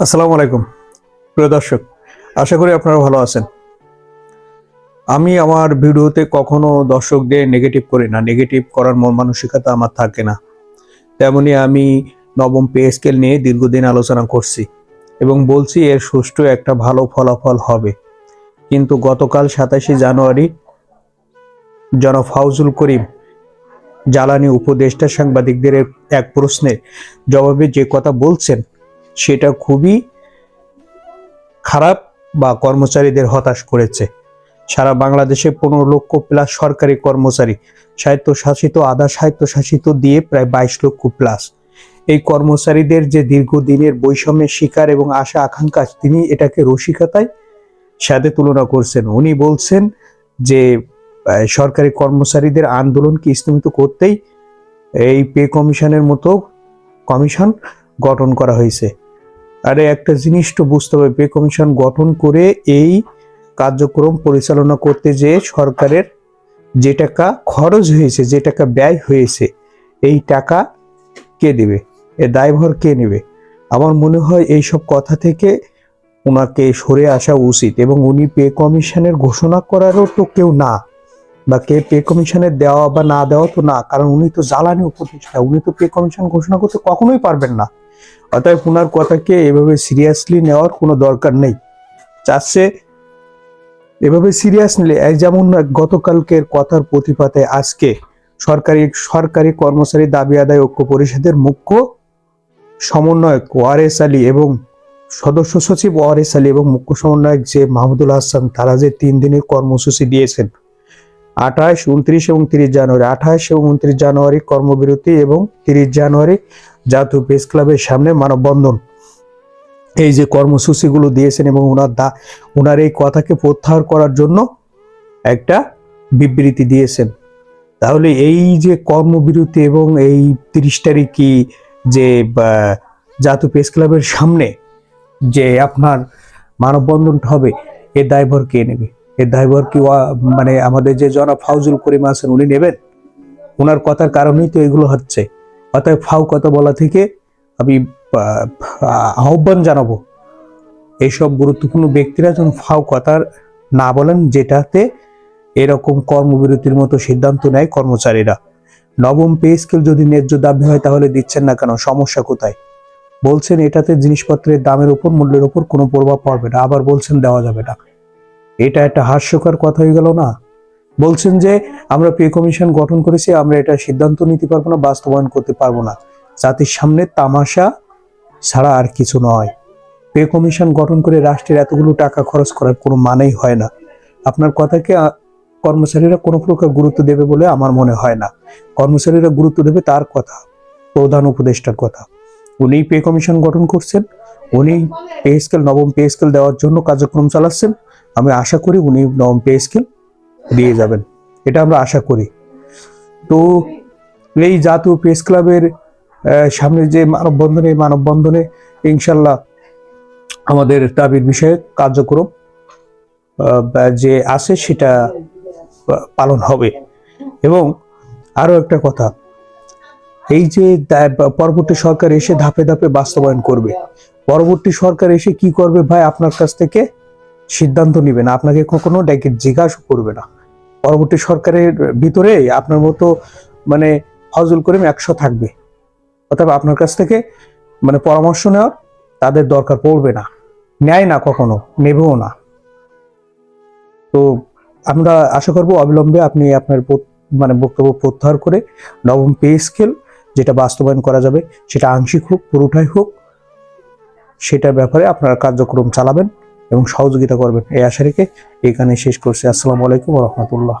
আসসালামু আলাইকুম। প্রিয় দর্শক, আশা করি আপনারা ভালো আছেন। আমি আমার ভিডিওতে কখনো দর্শকদের নেগেটিভ করি না। নেগেটিভ করার মন মানসিকতা আমার থাকে না। তেমনি আমি নবম পে স্কেল নিয়ে দীর্ঘদিন আলোচনা করছি এবং বলছি এর সুষ্ঠু একটা ভালো ফলাফল হবে। কিন্তু গতকাল সাতাশে জানুয়ারি জনাব ফাউজুল করিম, জ্বালানি উপদেষ্টা সাংবাদিকদের এক প্রশ্নের জবাবে যে কথা বলছেন সেটা খুবই খারাপ বা কর্মচারীদের হতাশ করেছে। সারা বাংলাদেশে পনেরো লক্ষ প্লাস সরকারি কর্মচারী, স্বায়ত্তশাসিত, আধা স্বায়ত্তশাসিত দিয়ে প্রায় বাইশ লক্ষ প্লাস এই কর্মচারীদের যে দীর্ঘদিনের বৈষম্যের শিকার এবং আশা আকাঙ্ক্ষা, তিনি এটাকে রসিকতায় সাথে তুলনা করছেন। উনি বলছেন যে সরকারি কর্মচারীদের আন্দোলনকে স্থগিত করতেই এই পে কমিশনের মতো কমিশন গঠন করা হয়েছে। আরে একটা জিনিস তো বুঝতে হবে, পে কমিশন গঠন করে এই কার্যক্রম পরিচালনা করতে যে সরকারের যে টাকা খরচ হয়েছে, যে টাকা ব্যয় হয়েছে, এই টাকা কে দেবে? এ দায়ভার কে নেবে? আমার মনে হয় এই সব কথা থেকে ওনাকে সরে আসা উচিত এবং উনি পে কমিশনের ঘোষণা করারও তো কেউ না বা কে পে কমিশনের দেওয়া বা না দেওয়া তো না, কারণ উনি তো জ্বালানি উপদেষ্টা, উনি তো পে কমিশন ঘোষণা করতে কখনোই পারবেন না। অতএব ওনার কথাকে এভাবে সিরিয়াসলি নেওয়ার কোনো দরকার নেই। চাচ্ছে এভাবে সিরিয়াস নিলে যেমন গতকালকের কথার প্রতিপাতে আজকে সরকারি সরকারি কর্মচারী দাবি আদায় ঐক্য পরিষদের মুখ্য সমন্বয়ক ওয়ারেস আলী এবং সদস্য সচিব ওয়ারেস আলী এবং মুখ্য সমন্বয়ক যে মাহমুদুল হাসান, তারা যে তিন দিনের কর্মসূচি দিয়েছেন, আঠাশ, উনত্রিশ এবং তিরিশ জানুয়ারি, আঠাশ এবং উনত্রিশ জানুয়ারি কর্মবিরতি এবং তিরিশ জানুয়ারি জাতীয় প্রেস ক্লাবের সামনে মানববন্ধন। এই যে কর্মসূচিগুলো দিয়েছেন এবং ওনার দা ওনার এই কথাকে প্রত্যাহার করার জন্য একটা বিবৃতি দিয়েছেন। তাহলে এই যে কর্মবিরতি এবং এই তিরিশ তারিখই যে জাতীয় প্রেস ক্লাবের সামনে যে আপনার মানববন্ধনটা হবে, এ দায়ভার কে নেবে? এর দায়ভার কি মানে আমাদের যে জনাব ফাউজুল করিম আছেন উনি নেবেন? ওনার কথার কারণেই তো এগুলো হচ্ছে। অতএব ফাউ কথা বলা থেকে আমি আহ্বান জানাব। এইসব গুরুত্বপূর্ণ ব্যক্তিরা যেন ফাউ কথার না বলেন, যেটাতে এরকম কর্মবিরতির মতো সিদ্ধান্ত নেয় কর্মচারীরা। নবম পে স্কেল যদি ন্যায্য দাবি হয়, তাহলে দিচ্ছেন না কেন? সমস্যা কোথায়? বলছেন, এটাতে জিনিসপত্রের দামের উপর, মূল্যের উপর কোনো প্রভাব পড়বে না। আবার বলছেন, দেওয়া যাবে না। এটা একটা হাস্যকর কথা হয়ে গেল না? বলছেন যে, আমরা পে কমিশন গঠন করেছি, আমরা এটা সিদ্ধান্ত নিতে পারব না, বাস্তবায়ন করতে পারব না। জাতির সামনে তামাশা ছাড়া আর কিছু নয়। পে কমিশন গঠন করে রাষ্ট্রের এতগুলো টাকা খরচ করার কোনো মানেই হয় না। আপনার কথাকে কর্মচারীরা কোনো প্রকার গুরুত্ব দেবে বলে আমার মনে হয় না। কর্মচারীরা গুরুত্ব দেবে তার কথা, প্রধান উপদেষ্টার কথা। উনি পে কমিশন গঠন করছেন উনি পে স্কেল, নবম পে স্কেল দেওয়ার জন্য কার্যক্রম চালাচ্ছেন। আমি আশা করি উনি নবম পে স্কেল দিয়ে যাবেন। এটা আমরা আশা করি। তো এই জাতীয় প্রেস ক্লাবের সামনে যে মানববন্ধনে মানববন্ধনে ইনশাল্লাহ আমাদের দাবির বিষয়ে কার্যক্রম যে আছে সেটা পালন হবে। এবং আরও একটা কথা, এই যে পরবর্তী সরকার এসে ধাপে ধাপে বাস্তবায়ন করবে। পরবর্তী সরকার এসে কি করবে ভাই আপনার কাছ থেকে? সিদ্ধান্ত নিবে না, আপনাকে কখনো ডেকে জিজ্ঞাসা করবে না। পরবর্তী সরকারের ভিতরে আপনার মতো মানে ফজল করিম একশো থাকবে। অর্থাৎ আপনার কাছ থেকে মানে পরামর্শ নেওয়ার তাদের দরকার পড়বে না। নেয় না কখনো, নেবেও না। তো আমরা আশা করব অবিলম্বে আপনি আপনার মানে বক্তব্য প্রত্যাহার করে নবম পে স্কেল যেটা বাস্তবায়ন করা যাবে, সেটা আংশিক হোক, পুরোটাই হোক, সেটার ব্যাপারে আপনারা কার্যক্রম চালাবেন। এবং সহযোগিতা করবেন। এই আশা রেখে এখানে শেষ করছি। আসসালামু আলাইকুম রহমতুল্লাহ।